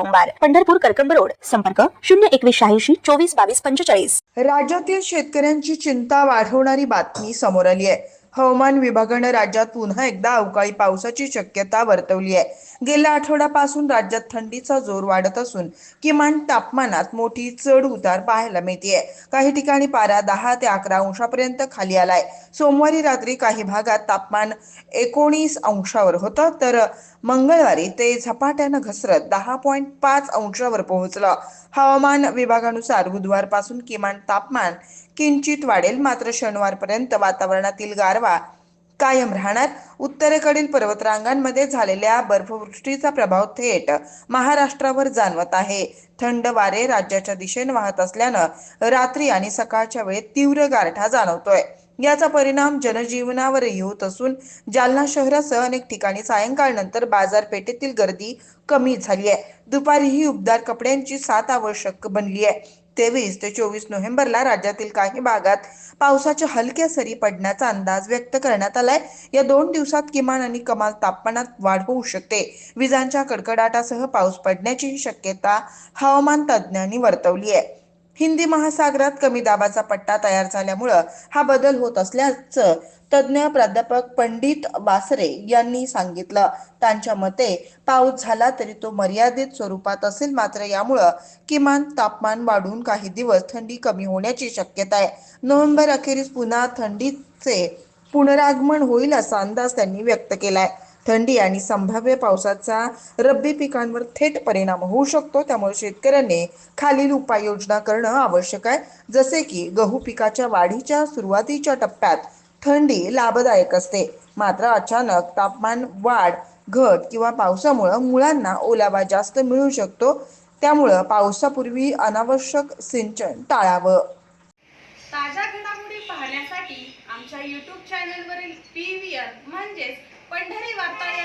room Pandharpur Karkamb road. संपर्क शून्य एकवीस शहाऐंशी चोवीस बावीस पंचेचाळीस. राज्यातील शेतकऱ्यांची चिंता वाढवणारी बातमी समोर आली आहे. हवामान विभागानं राज्यात पुन्हा एकदा अवकाळी पावसाची शक्यता वर्तवली आहे. गेल्या आठवड्यापासून राज्यात थंडीचा जोर वाढत असून किमान तापमानात मोठी चढ उतार पाहायला मिळते काही ठिकाणी पारा दहा ते अकरा अंशापर्यंत खाली आलाय. सोमवारी रात्री काही भागात तापमान एकोणीस अंशावर होतं तर मंगळवारी ते झपाट्यानं घसरत दहा पॉईंट पाच अंशावर पोहोचलं. हवामान विभागानुसार बुधवारपासून किमान तापमान किंचित वाढेल मात्र शनिवारपर्यंत वातावरणातील गार गारवा कायम राहणार उत्तरेकडील पर्वतरांगांमध्ये झालेल्या बर्फवृष्टीचा प्रभाव थेट महाराष्ट्रावर जाणवत आहे. थंड वारे राज्याच्या दिशेने वाहत असल्यानं रात्री आणि सकाळच्या वेळेत तीव्र गारठा जाणवतोय. याचा परिणाम जनजीवनावरही होत असून जालना शहरासह अनेक ठिकाणी सायंकाळनंतर बाजारपेठेतील गर्दी कमी झाली आहे दुपारीही उबदार कपड्यांची साथ आवश्यक बनली आहे तेवीस ते चोवीस नोव्हेंबरला राज्यातील काही भागात पावसाच्या हलक्या सरी पडण्याचा अंदाज व्यक्त करण्यात आलाय. या दोन दिवसात किमान आणि कमाल तापमानात वाढ होऊ शकते. विजांच्या कडकडाटासह पाऊस पडण्याची शक्यता हवामान तज्ज्ञांनी वर्तवली आहे. हिंदी महासागरात कमी दाबाचा पट्टा तयार झाल्यामुळं हा बदल होत असल्याचं तज्ज्ञ प्राध्यापक पंडित बासरे यांनी सांगितलं. त्यांच्या मते पाऊस झाला तरी तो मर्यादित स्वरूपात असेल मात्र यामुळं किमान तापमान वाढून काही दिवस थंडी कमी होण्याची शक्यता आहे. नोव्हेंबर अखेरीस पुन्हा थंडीचे पुनरागमन होईल असा अंदाज त्यांनी व्यक्त केलाय. थंडी आणि संभाव्य पावसाचा रब्बी पिकांवर थेट परिणाम होऊ शकतो. त्यामुळे शेतकऱ्यांनी खालील उपाययोजना करणं आवश्यक आहे. जसे की गहू पिकाच्या वाढीच्या सुरुवातीच्या टप्प्यात थंडी लाभदायक असते. मात्र अचानक तापमान वाढ घट किंवा पावसामुळं मुळांना ओलावा जास्त मिळू शकतो. त्यामुळं पावसापूर्वी अनावश्यक सिंचन टाळावं. ताज्या घडामोडी पाहण्यासाठी आमच्या यूट्यूब चॅनलवरील पी व्ही आर म्हणजेच पंढरी